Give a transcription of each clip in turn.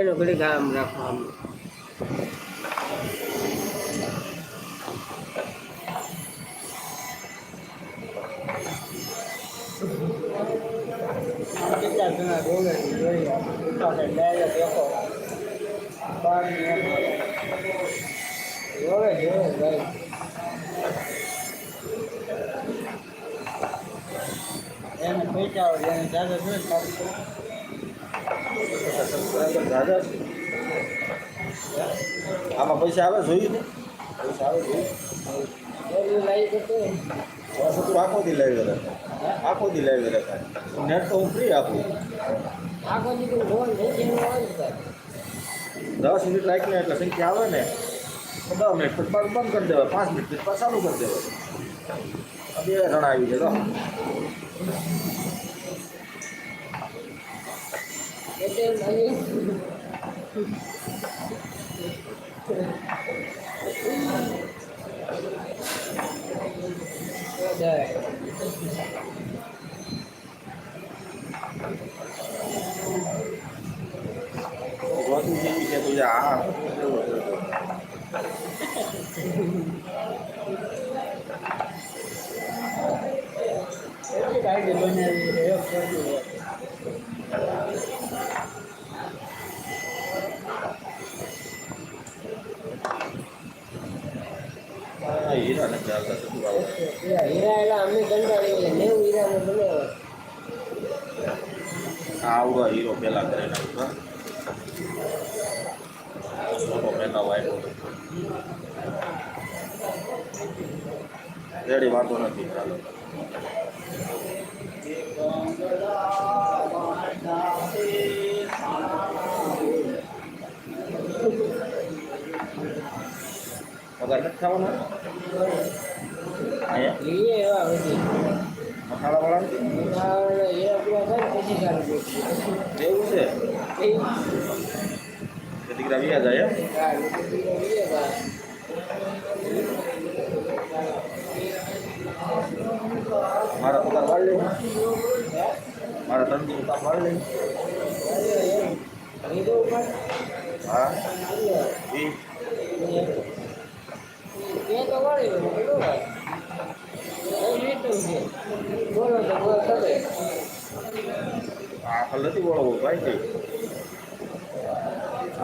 એનો ઘડી ગામ રાખવાનું કેટલા જણા ડોલે જોઈ ડાયરેક્ટ દેખો બાર જોવે જોવે ભાઈ એને પૈસા આવે એને સારું સબસ્ક્રાઈબર ઝાઝા છે આમાં પૈસા આવે જોયું ને? પૈસા આવે જોયું તું આખો દી લાવી રખાય આખો દી લાવી રખાય નેટ તો હું ફ્રી આપું. દસ મિનિટ રાખીને એટલે સંખ્યા આવે ને. દસ મિનિટ પછી બંધ કરી દેવાય. પાંચ મિનિટ પછી ચાલુ કરી દેવાય. બે જણા આવી જાય એટલે અહીં જાય તો ગોતું જેવી છે તું આ એટલી ગાડી બનાવી છે એક કરતું હોય. આ હીરા નથી આવતા શું આવે પેલા હીરા એલા અમે કંટાળી ગયા નેવું હીરા મેં આવડો હીરો પેલા કરીને આવતો મોટો રેડી, વાંધો નથી, ચાલો. પગાર નથી લઈએ એવા છે. દીકરા વ્યા જાય. મારા પોતા વાળ લે. મારા ત્રણ પોતા વાળ લે. હા? એ તો વાળી લો, બોલો ભાઈ. એ લીધું છે. બોલો તો બોલો તમે. આ ખલ નથી વળવો ભાઈ કઈ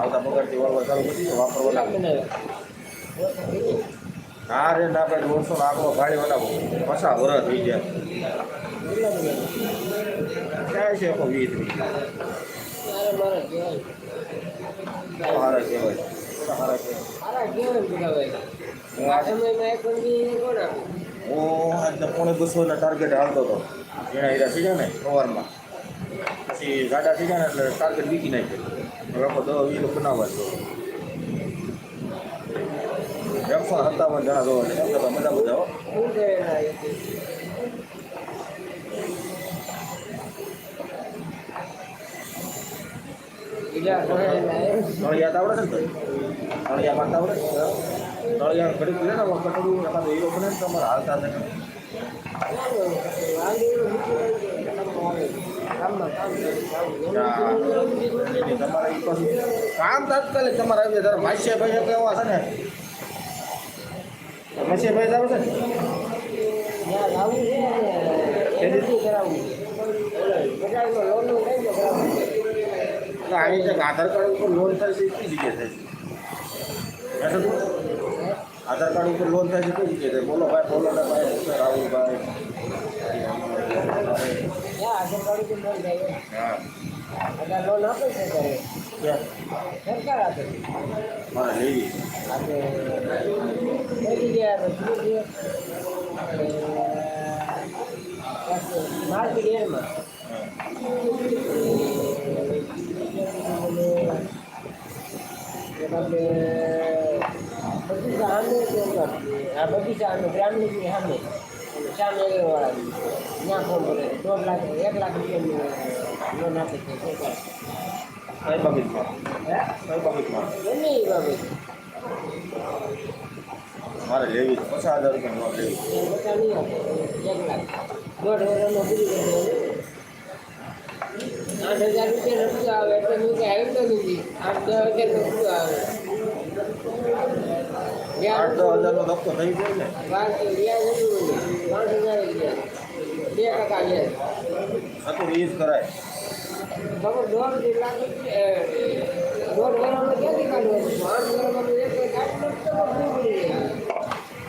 આવતા પગારથી વળવા ચાલુ કરી વાપરવા લાગે? હા રે, ના આપણે દોઢસો આંકડો ગાડી બનાવો પછા વરસ થઈ ગયા કેટલા ક્યાં છે આખો વીસ વીસ. સારા કહેવાય સારા કહેવાય ભાઈ. હું આ સમયમાં એક બંદી કોણ આપે? હું આજે પોણે બસોના ટાર્ગેટ હાલતો હતો ઘણા હીરા થઈ જાય ને, સવારમાં પછી ગાડા થઈ જાય ને, એટલે ટાર્ગેટ વીકી નાખે લોકો દસ વીસ બનાવવા જો એકસો સત્તાવન જણા જોવા છે એમ તો બધા બધા હો. શું કહેવાય એ? બીજા ભણેલા એમ. નળિયા તો આવડે છે ને નળિયા મારતા આવડે નળિયા ઘડીક લે ને કટડું એકાદો હીરો બને ને તમારે હાલતા થાય તમારે ઈ પાછું કામ તાત્કાલિક તમારે આવી જાય માસિયા ભાઈ કેવા છે ને. માસિયા ભાઈ આવે છે આવી રીતે આધાર કાર્ડ ઉપર લોન થાય છે કઈ જગ્યાએ થાય છે? આધાર કાર્ડ ઉપર લોન થાય છે કઈ જગ્યાએ થાય બોલો ભાઈ બોલો ભાઈ રાહુલભાઈ? સરકાર આપે મારે સરકાર આપે માર્કેટ એરમાં હા. બગીચા સામે આ બગીચા સામે ગ્રામની સામે સામે વાળા ત્યાં કરે દોઢ લાખ એક લાખ રૂપિયાની લોન આપે છે કઈ બાબતમાં હે કઈ બાબતમાં બાબત મારે લેવી પચાસ હજાર રૂપિયા નહીં આપે એક લાખ દોઢ વર્ષનો આઠ હજાર રૂપિયા નફો આવે એટલે મેં કંઈ આવ્યું તો નથી આઠ દસ હજાર નફો આવે આઠ દસ હજારનો ધક્કો થઈ જાય ને પાંચ હજાર. બે ટકા લે હતું એ કરાય ખબર દોઢ લાખ દોઢ વર્ષમાં ક્યાંથી કાઢવાનું આઠ વર્ષમાં એક એક કાઢી નાખતો તો શું કરી લે?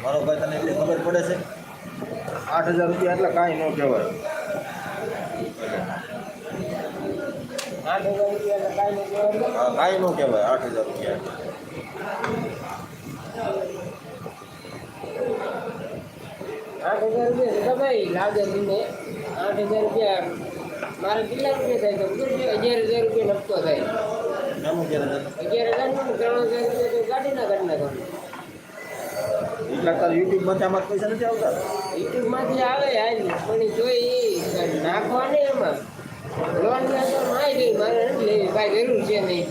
મારો ભાઈ તને એટલી ખબર પડે છે આઠ હજાર રૂપિયા એટલે કાંઈ ન કહેવાય આઠ હજાર રૂપિયા એટલે કાંઈ નહીં કહેવાય. કાંઈ ન કહેવાય આઠ હજાર રૂપિયા. આઠ હજાર રૂપિયા કમાઈ લાગે મને આઠ હજાર રૂપિયા મારે કેટલા રૂપિયા થાય તો અગિયાર હજાર રૂપિયા નફતો થાય. અગિયાર હજાર. ત્રણ હજાર રૂપિયા તો કાઢી ના કાઢી નાખવાનું. એટલા તારે યુટ્યુબમાંથી આમાં પૈસા નથી આવતા? યુટ્યુબમાંથી આવે હાલ પણ જોઈ નાખવાની એમાં. લોન માય ગઈ મારે નથી લેવી કાંઈ જરૂર છે નહીં.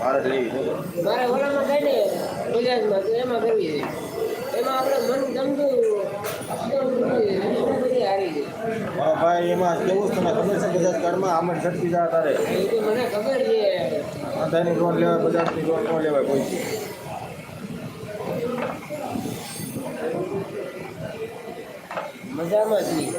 મારે લેવી મારે ઓલામાં કઈ ને ગુજરાતમાં તો એમાં કરવી છે. એમાં આપણે મન ગમતું મારા ભાઈ, એમાં કેવું છે? તને ખબર છે બજાજ કાર્ડમાં આમ જ ઝડપી જા તારે? મને લોન લેવાય, બજાજની લોન ન લેવાય કોઈ. મજામાં છીએ